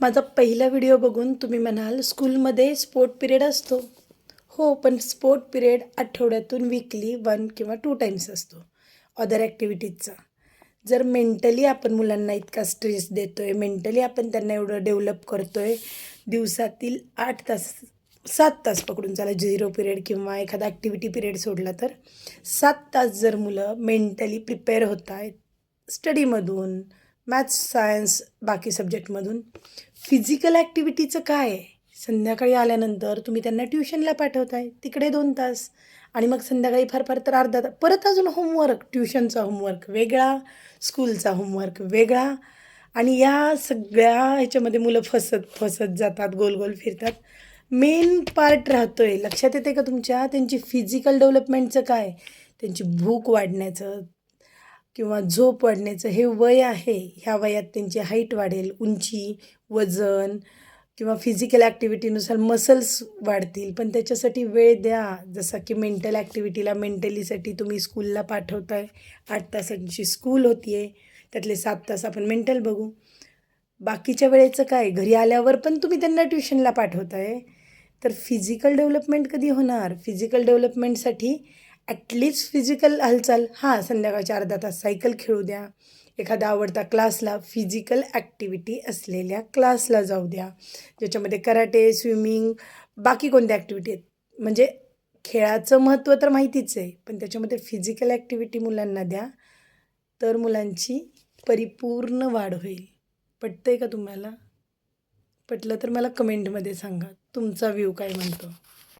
माझा पहिला व्हिडिओ बघून तुम्ही म्हणाल स्कूलमध्ये स्पोर्ट पिरियड असतो. हो पण स्पोर्ट पिरियड आठवड्यातून वीकली वन किंवा टू टाईम्स असतो अदर ॲक्टिव्हिटीजचा जर मेंटली आपण मुलांना इतका स्ट्रेस देतो आहे मेंटली आपण त्यांना एवढं डेव्हलप करतो आहे दिवसातील आठ तास सात तास पकडून चाला झिरो पिरियड किंवा एखादा ॲक्टिव्हिटी पिरियड सोडला तर सात तास जर मुलं मेंटली प्रिपेअर होत आहेत स्टडीमधून मॅथ्स सायन्स बाकी सब्जेक्टमधून. फिजिकल ॲक्टिव्हिटीचं काय आहे? संध्याकाळी आल्यानंतर तुम्ही त्यांना ट्युशनला पाठवताय. तिकडे दोन तास. आणि मग संध्याकाळी फार फार तर अर्धा तास. परत अजून होमवर्क ट्युशनचा होमवर्क वेगळा स्कूलचा होमवर्क वेगळा. आणि या सगळ्या ह्याच्यामध्ये मुलं फसत फसत जातात गोल गोल फिरतात. मेन पार्ट राहतो आहे लक्षात येते का तुमच्या? त्यांची फिजिकल डेव्हलपमेंटचं काय त्यांची भूक वाढण्याचं किंवा झोप वाढण्याचं हे वय आहे ह्या वयात त्यांची हाईट वाढेल उंची वजन किंवा फिजिकल ॲक्टिव्हिटीनुसार मसल्स वाढतील. पण त्याच्यासाठी वेळ द्या. जसा की मेंटल ॲक्टिव्हिटीला मेंटलीसाठी तुम्ही स्कूलला पाठवताय. आठ तासांची स्कूल होती आहे त्यातले सात तास आपण मेंटल बघू. बाकीच्या वेळेचं काय? घरी आल्यावर पण तुम्ही त्यांना ट्युशनला पाठवताय. तर फिजिकल डेव्हलपमेंट कधी होणार? फिजिकल डेव्हलपमेंटसाठी ॲटलिस्ट फिजिकल हालचाल. हां संध्याकाळच्या अर्धा तास सायकल खेळू द्या. एखादा आवडता क्लासला फिजिकल ॲक्टिव्हिटी असलेल्या क्लासला जाऊ द्या. ज्याच्यामध्ये कराटे स्विमिंग बाकी कोणत्या ॲक्टिव्हिटी आहेत? म्हणजे खेळाचं महत्त्व तर माहितीच आहे पण त्याच्यामध्ये फिजिकल ॲक्टिव्हिटी मुलांना द्या तर मुलांची परिपूर्ण वाढ होईल. पटतं आहे का तुम्हाला? पटलं तर मला कमेंटमध्ये सांगा. तुमचा व्ह्यू काय म्हणतो?